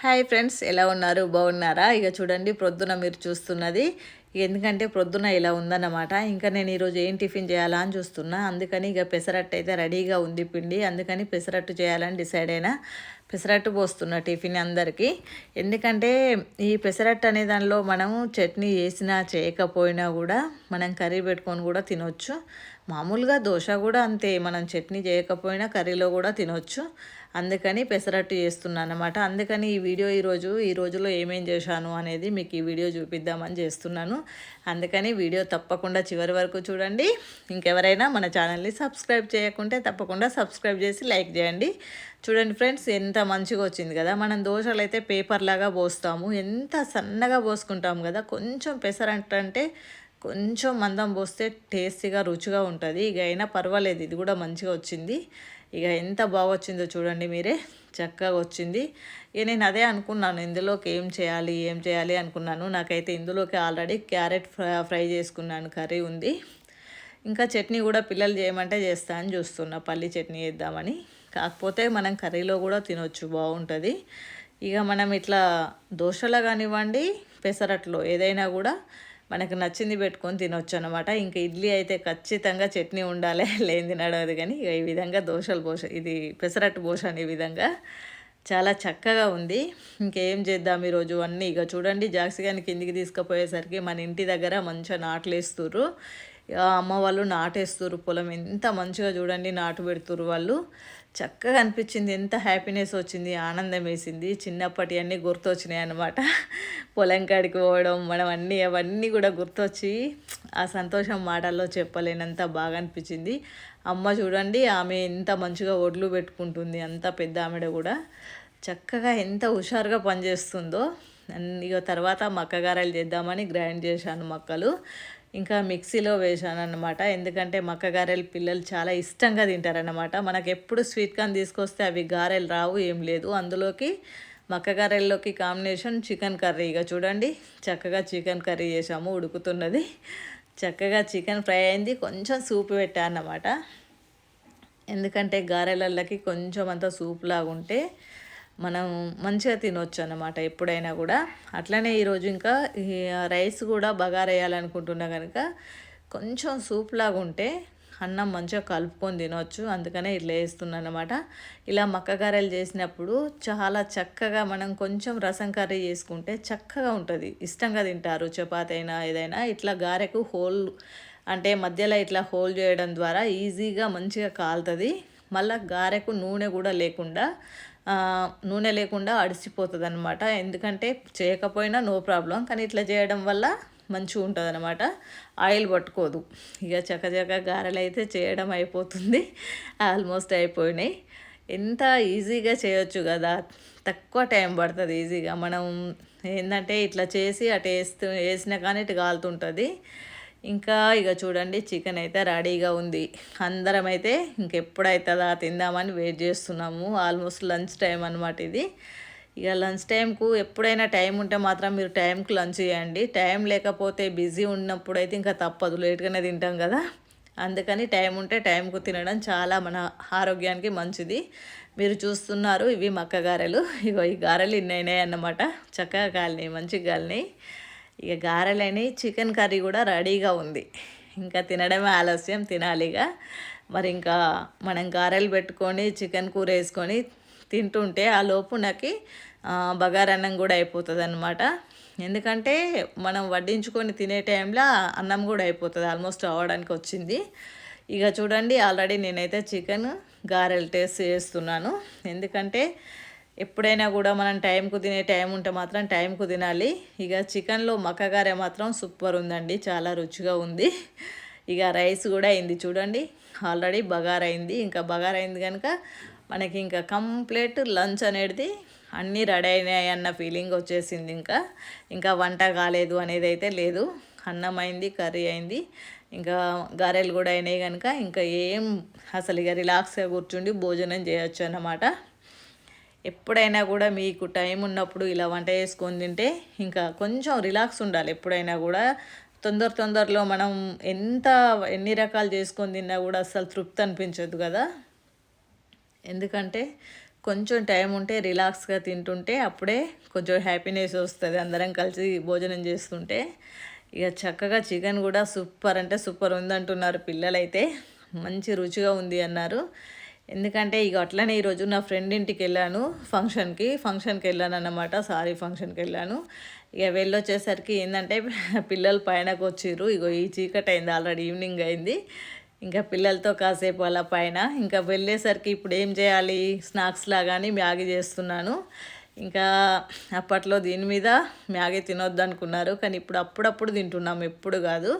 Hi friends ఎలా ఉన్నారు? బాగున్నారా? ఇక చూడండి ప్రొద్దున మీరు చూస్తున్నది. ఎందుకంటే ప్రొద్దున ఇలా ఉందన్నమాట. ఇంకా నేను ఈరోజు ఏం టిఫిన్ చేయాలా అని చూస్తున్నా. అందుకని ఇక పెసరట్టు అయితే రెడీగా ఉంది పిండి. అందుకని పెసరట్టు చేయాలని డిసైడ్ అయినా. పెసరట్టు పోస్తున్నా టిఫిన్ అందరికీ. ఎందుకంటే ఈ పెసరట్టు అనే దానిలో మనము చట్నీ చేసినా చేయకపోయినా కూడా మనం కర్రీ పెట్టుకొని కూడా తినొచ్చు. మామూలుగా దోశ కూడా అంతే మనం చట్నీ చేయకపోయినా కర్రీలో కూడా తినొచ్చు. అందుకని పెసరట్టు చేస్తున్నాను అనమాట అందుకని ఈ వీడియో ఈరోజు ఈ రోజులో ఏమేం చేశాను అనేది మీకు ఈ వీడియో చూపిద్దామని చేస్తున్నాను. అందుకని వీడియో తప్పకుండా చివరి వరకు చూడండి. ఇంకెవరైనా మన ఛానల్ని సబ్స్క్రైబ్ చేయకుంటే తప్పకుండా సబ్స్క్రైబ్ చేసి లైక్ చేయండి. చూడండి ఫ్రెండ్స్ ఎంత మంచిగా వచ్చింది కదా. మనం దోశలు అయితే పేపర్ లాగా పోస్తాము. ఎంత సన్నగా పోసుకుంటాము కదా. కొంచెం పెసరట్టు అంటే కొంచెం మందం పోస్తే టేస్టీగా రుచిగా ఉంటుంది. ఇక అయినా పర్వాలేదు ఇది కూడా మంచిగా వచ్చింది. ఇక ఎంత బాగా వచ్చిందో చూడండి మీరే. చక్కగా వచ్చింది. ఇక నేను అదే అనుకున్నాను ఇందులోకి ఏం చేయాలి ఏం చేయాలి అనుకున్నాను. నాకైతే ఇందులోకి ఆల్రెడీ క్యారెట్ ఫ్రై చేసుకున్నాను కర్రీ ఉంది. ఇంకా చట్నీ కూడా పిల్లలు చేయమంటే చేస్తా అని చూస్తున్నా. పల్లి చట్నీ చేద్దామని. కాకపోతే మనం కర్రీలో కూడా తినొచ్చు బాగుంటుంది. ఇక మనం ఇట్లా దోశలో కానివ్వండి పెసరట్లో ఏదైనా కూడా మనకు నచ్చింది పెట్టుకొని తినొచ్చు అనమాట ఇంకా ఇడ్లీ అయితే ఖచ్చితంగా చట్నీ ఉండాలి లేని నడవదు కానీ ఇక ఈ విధంగా దోశలు పోష ఇది పెసరట్టు పోషాను ఈ విధంగా చాలా చక్కగా ఉంది. ఇంకేం చేద్దాం ఈరోజు అన్నీ. ఇక చూడండి జాక్సిగాని కిందికి తీసుకుపోయేసరికి మన ఇంటి దగ్గర మంచిగా నాట్లు అమ్మ వాళ్ళు నాటేస్తురు పొలం. ఎంత మంచిగా చూడండి నాటు పెడుతురు వాళ్ళు. చక్కగా అనిపించింది. ఎంత హ్యాపీనెస్ వచ్చింది ఆనందం వేసింది. చిన్నప్పటి అన్నీ గుర్తొచ్చినాయి అనమాట పొలం కాడికి పోవడం మనం అన్నీ అవన్నీ కూడా గుర్తొచ్చి ఆ సంతోషం మాటల్లో చెప్పలేనంత బాగా అనిపించింది. అమ్మ చూడండి ఆమె ఎంత మంచిగా ఒడ్లు పెట్టుకుంటుంది అంత పెద్ద ఆమెడ కూడా. చక్కగా ఎంత హుషారుగా పనిచేస్తుందో. ఇక తర్వాత మక్కగారాలు చేద్దామని గ్రైండ్ చేశాను మక్కలు. ఇంకా మిక్సీలో వేసాను అనమాట ఎందుకంటే మక్క గారెలు పిల్లలు చాలా ఇష్టంగా తింటారనమాట మనకు ఎప్పుడు స్వీట్ కార్న్ తీసుకొస్తే అవి గారెలు రావు ఏం లేదు. అందులోకి మక్క గారెల్లోకి కాంబినేషన్ చికెన్ కర్రీ. ఇక చూడండి చక్కగా చికెన్ కర్రీ చేసాము ఉడుకుతున్నది. చక్కగా చికెన్ ఫ్రై అయింది. కొంచెం సూప్ పెట్టా అన్నమాట. ఎందుకంటే గారెలకి కొంచెం అంత సూప్ లాగుంటే మనం మంచిగా తినొచ్చు అనమాట ఎప్పుడైనా కూడా. అట్లనే ఈరోజు ఇంకా రైస్ కూడా బగారేయాలనుకుంటున్నా కనుక కొంచెం సూప్ లాగా ఉంటే అన్నం మంచిగా కలుపుకొని తినవచ్చు అందుకనే ఇట్లా వేస్తున్నాను అనమాట ఇలా మక్కగారెలు చేసినప్పుడు చాలా చక్కగా మనం కొంచెం రసం కర్రీ చేసుకుంటే చక్కగా ఉంటుంది. ఇష్టంగా తింటారు చపాతి అయినా ఏదైనా. ఇట్లా గారెకు హోల్ అంటే మధ్యలో ఇట్లా హోల్ చేయడం ద్వారా ఈజీగా మంచిగా కాలుతుంది. మళ్ళీ గారెకు నూనె కూడా లేకుండా నూనె లేకుండా అడిసిపోతుంది అనమాట ఎందుకంటే చేయకపోయినా నో ప్రాబ్లం. కానీ ఇట్లా చేయడం వల్ల మంచిగా ఉంటుంది అనమాట ఆయిల్ పట్టుకోదు. ఇక చక్కచక్క గారెలు అయితే చేయడం అయిపోతుంది. ఆల్మోస్ట్ అయిపోయినాయి. ఎంత ఈజీగా చేయొచ్చు కదా. తక్కువ టైం పడుతుంది ఈజీగా. మనం ఏంటంటే ఇట్లా చేసి అటు వేస్తూ వేసినా కానీ ఇటు కాలుతుంటుంది ఇంకా ఇక చూడండి చికెన్ అయితే రెడీగా ఉంది. అందరం అయితే ఇంకెప్పుడైతుందా తిందామని వెయిట్ చేస్తున్నాము. ఆల్మోస్ట్ లంచ్ టైం అనమాట ఇది. ఇక లంచ్ టైంకు ఎప్పుడైనా టైం ఉంటే మాత్రం మీరు టైంకు లంచ్ చేయండి. టైం లేకపోతే బిజీ ఉన్నప్పుడు అయితే ఇంకా తప్పదు. లేట్గానే తింటాం కదా. అందుకని టైం ఉంటే టైంకు తినడం చాలా మన ఆరోగ్యానికి మంచిది. మీరు చూస్తున్నారు ఇవి మక్క గారెలు. ఇగో ఈ గారెలు ఇన్నైనాయి అన్నమాట. చక్కగా కాలినాయి మంచిగా కాలినాయి. ఇక గారెలని చికెన్ కర్రీ కూడా రెడీగా ఉంది. ఇంకా తినడమే ఆలస్యం తినాలిగా. మరి ఇంకా మనం గారెలు పెట్టుకొని చికెన్ కూర వేసుకొని తింటుంటే ఆ లోపు నాకు బగారన్నం కూడా అయిపోతుంది అనమాట ఎందుకంటే మనం వడ్డించుకొని తినే టైంలో అన్నం కూడా అయిపోతుంది ఆల్మోస్ట్ అవ్వడానికి వచ్చింది. ఇక చూడండి ఆల్రెడీ నేనైతే చికెన్ గారెలు టేస్ట్ చేస్తున్నాను. ఎందుకంటే ఎప్పుడైనా కూడా మనం టైంకు తినే టైం ఉంటే మాత్రం టైంకు తినాలి. ఇక చికెన్లో మక్కగారే మాత్రం సూపర్ ఉందండి చాలా రుచిగా ఉంది. ఇక రైస్ కూడా అయింది చూడండి ఆల్రెడీ బగార్ అయింది. ఇంకా బగార్ అయింది కనుక మనకి ఇంకా కంప్లీట్ లంచ్ అనేది అన్నీ రెడీ అయినాయి అన్న ఫీలింగ్ వచ్చేసింది ఇంకా. ఇంకా వంట కాలేదు అనేది అయితే లేదు అన్నం అయింది కర్రీ అయింది. ఇంకా గారెలు కూడా అయినాయి కనుక ఇంకా ఏం అసలు ఇక రిలాక్స్గా కూర్చుండి భోజనం చేయొచ్చు అన్నమాట. ఎప్పుడైనా కూడా మీకు టైం ఉన్నప్పుడు ఇలా వంట చేసుకొని తింటే ఇంకా కొంచెం రిలాక్స్ ఉండాలి. ఎప్పుడైనా కూడా తొందర తొందరలో మనం ఎంత ఎన్ని రకాలు చేసుకొని తిన్నా కూడా అసలు తృప్తి అనిపించదు కదా. ఎందుకంటే కొంచెం టైం ఉంటే రిలాక్స్గా తింటుంటే అప్పుడే కొంచెం హ్యాపీనెస్ వస్తుంది. అందరం కలిసి భోజనం చేస్తుంటే ఇక చక్కగా చికెన్ కూడా సూపర్ అంటే సూపర్ ఉందంటున్నారు పిల్లలైతే. మంచి రుచిగా ఉంది అన్నారు. ఎందుకంటే ఇక అట్లనే ఈరోజు నా ఫ్రెండ్ ఇంటికి వెళ్ళాను ఫంక్షన్కి ఫంక్షన్కి వెళ్ళాను అన్నమాట సారీ ఫంక్షన్కి వెళ్ళాను. ఇక వెళ్ళొచ్చేసరికి ఏంటంటే పిల్లలు పైనకు వచ్చిర్రు ఇగో ఈ చీకటి అయింది ఆల్రెడీ ఈవినింగ్ అయింది. ఇంకా పిల్లలతో కాసేపు అలా పైన ఇంకా వెళ్ళేసరికి ఇప్పుడు ఏం చేయాలి స్నాక్స్ లాగాని మ్యాగీ చేస్తున్నాను. ఇంకా అప్పట్లో దీని మీద మ్యాగీ తినొద్దు అనుకున్నారు కానీ ఇప్పుడు అప్పుడప్పుడు తింటున్నాం ఎప్పుడు కాదు.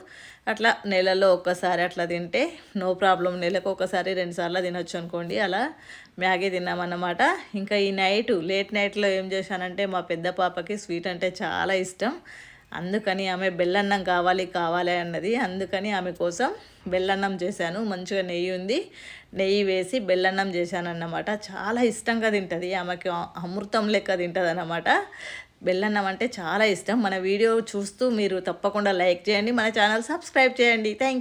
అట్లా నెలలో ఒక్కసారి అట్లా తింటే నో ప్రాబ్లం నెలకు ఒకసారి రెండుసార్లు తినొచ్చు అనుకోండి అలా మ్యాగీ తిన్నామన్నమాట. ఇంకా ఈ నైట్ లేట్ నైట్లో ఏం చేశానంటే మా పెద్ద పాపకి స్వీట్ అంటే చాలా ఇష్టం. అందుకని ఆమె బెల్లన్నం కావాలి కావాలి అన్నది. అందుకని ఆమె కోసం బెల్లన్నం చేశాను. మంచిగా నెయ్యి ఉంది. నెయ్యి వేసి బెల్లన్నం చేశాను అన్నమాట చాలా ఇష్టంగా తింటుంది. ఆమెకి అమృతం లెక్క తింటుంది అన్నమాట బెల్లన్నం అంటే చాలా ఇష్టం. మన వీడియో చూస్తూ మీరు తప్పకుండా లైక్ చేయండి. మన ఛానల్ సబ్స్క్రైబ్ చేయండి. Thank you